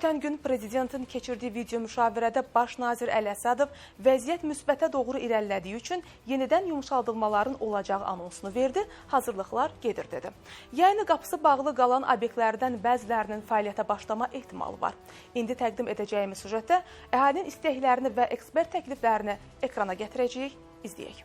Ötən gün prezidentin keçirdiyi video müşavirədə baş nazir Əli Əsədov vəziyyət müsbətə doğru irəlilədiyi üçün yenidən yumşaldılmaların olacağı anonsunu verdi, hazırlıqlar gedir dedi. Yayını qapısı bağlı qalan obyektlərdən bəzilərinin fəaliyyətə başlama ehtimalı var. İndi təqdim edəcəyimiz süjetdə əhalinin istəklərini və ekspert təkliflərini ekrana gətirəcəyik, izləyək.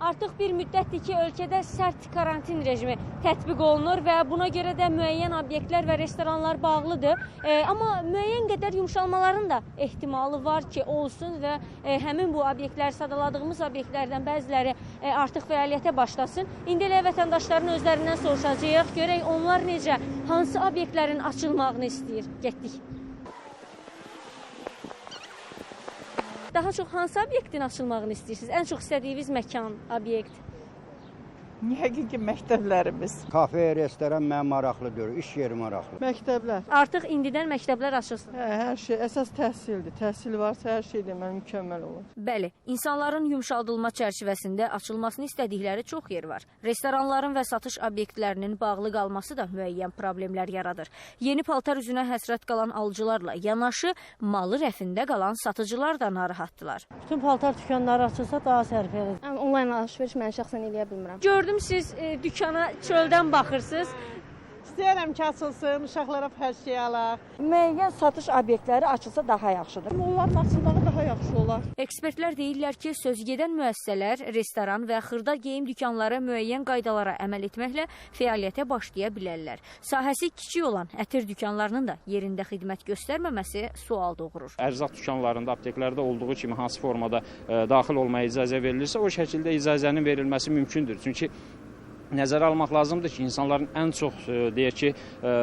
Artıq bir müddətdir ki, ölkədə sərt karantin rejimi tətbiq olunur və buna görə də müəyyən obyektlər və restoranlar bağlıdır. E, amma müəyyən qədər yumşalmaların da ehtimalı var ki, olsun və e, həmin bu obyektlər, sadaladığımız obyektlərdən bəziləri e, artıq fəaliyyətə başlasın. İndi elə vətəndaşların özlərindən soruşacağıq, görək onlar necə, hansı obyektlərin açılmağını istəyir. Getdik. Daha çox hansı obyektin açılmağını istəyirsiniz? Ən çox istədiyiniz məkan, obyekt? Yəqin ki, məktəblərimiz. Kafe, restoran mənə maraqlı deyil, iş yeri maraqlı. Məktəblər. Artıq indidən məktəblər açılsın. Hə, hər şey əsas təhsildir. Təhsil varsa hər şey deməli mükəmməl olur. Bəli, insanların yumşaldılma çərçivəsində açılmasını istədikləri çox yer var. Restoranların və satış obyektlərinin bağlı qalması da müəyyən problemlər yaradır. Yeni paltar üzünə həsrət qalan alıcılarla yanaşı malı rəfində qalan satıcılar da narahatdılar. Bütün paltar dükanları açılsa daha sərfəli. Yəni, Onlayn alış-veriş mən şəxsən eləyə bilmirəm. Gördüm siz e, dükana çöldən baxırsınız. İstəyirəm ki, açılsın, uşaqlara hər şey alaq. Müəyyən satış obyektləri açılsa daha yaxşıdır. Onların açılmağı daha yaxşı olar. Ekspertlər deyirlər ki, sözgedən müəssisələr, restoran və xırda geyim dükanları müəyyən qaydalara əməl etməklə fəaliyyətə başlaya bilərlər. Sahəsi kiçik olan ətir dükanlarının da yerində xidmət göstərməməsi sual doğurur. ərzaq dükanlarında, apteklərdə olduğu kimi hansı formada ə, daxil olmaya icazə verilirsə, o şəkildə icazənin verilməsi mümkündür. Çünki nəzərə almaq lazımdır ki, insanların ən çox ə, deyək ki, ə,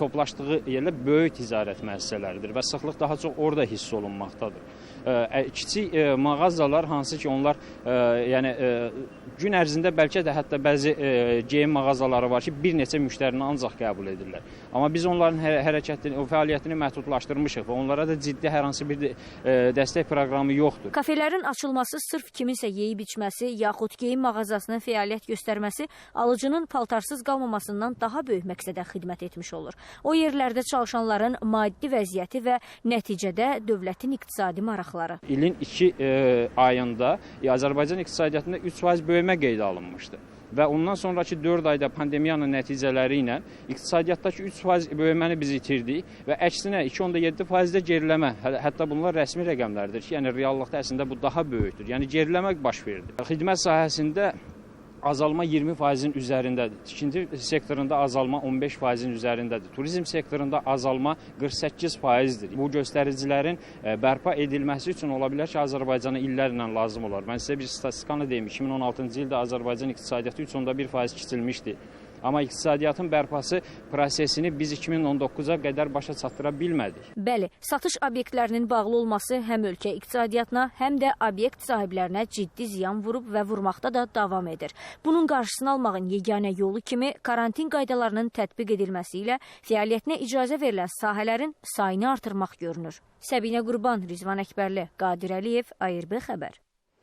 toplaşdığı yerlər böyük ticarət müəssisələridir və sıxlıq daha çox orada hiss olunmaqdadır. Ə, kiçik mağazalar hansı ki, onlar yəni gün ərzində bəlkə də hətta bəzi geyim mağazaları var ki, bir neçə müştərini ancaq qəbul edirlər. Amma biz onların hə hərəkətini, o fəaliyyətini məhdudlaşdırmışıq və onlara da ciddi hər hansı bir dəstək proqramı yoxdur. Kafelərin açılması sırf kiminsə yeyib içməsi yaxud geyim mağazasının fəaliyyət göstərməsi alıcının paltarsız qalmamasından daha böyük məqsədə xidmət etmiş olur. O yerlərdə çalışanların maddi vəziyyəti və nəticədə dövlətin iqtisadi maraqları. İlin 2 e, ayında e, Azərbaycan iqtisadiyyatında 3% böyümə qeydə alınmışdı. Və ondan sonraki 4 ayda pandemiyanın nəticələri ilə iqtisadiyyatdakı 3% böyüməni biz itirdik və əksinə 2.7%də geriləmə, hə- hətta bunlar rəsmi rəqəmlərdir ki, yəni reallıqda əslində bu daha böyükdür. Yəni geriləmə baş verdi. Xidmət sahəsində azalma 20%-in üzərindədir. Tikinti sektorunda azalma 15%-in üzərindədir. Turizm sektorunda azalma 48%dir. Bu göstəricilərin e, bərpa edilməsi üçün ola bilər ki, Azərbaycana illərlə lazım olar. Mən sizə bir statistikanı deyim. 2016-cı ildə Azərbaycan iqtisadiyyatı 3.1% kiçilmişdi. Amma iqtisadiyyatın bərpası prosesini biz 2019-a qədər başa çatdıra bilmədik. Bəli, satış obyektlərinin bağlı olması həm ölkə iqtisadiyyatına, həm də obyekt sahiblərinə ciddi ziyan vurub və vurmaqda da davam edir. Bunun qarşısını almağın yeganə yolu kimi karantin qaydalarının tətbiq edilməsi ilə fəaliyyətinə icazə verilən sahələrin sayını artırmaq görünür. Səbinə Qurban, Rizvan Əkbərli, Qadir Əliyev, ARB xəbər.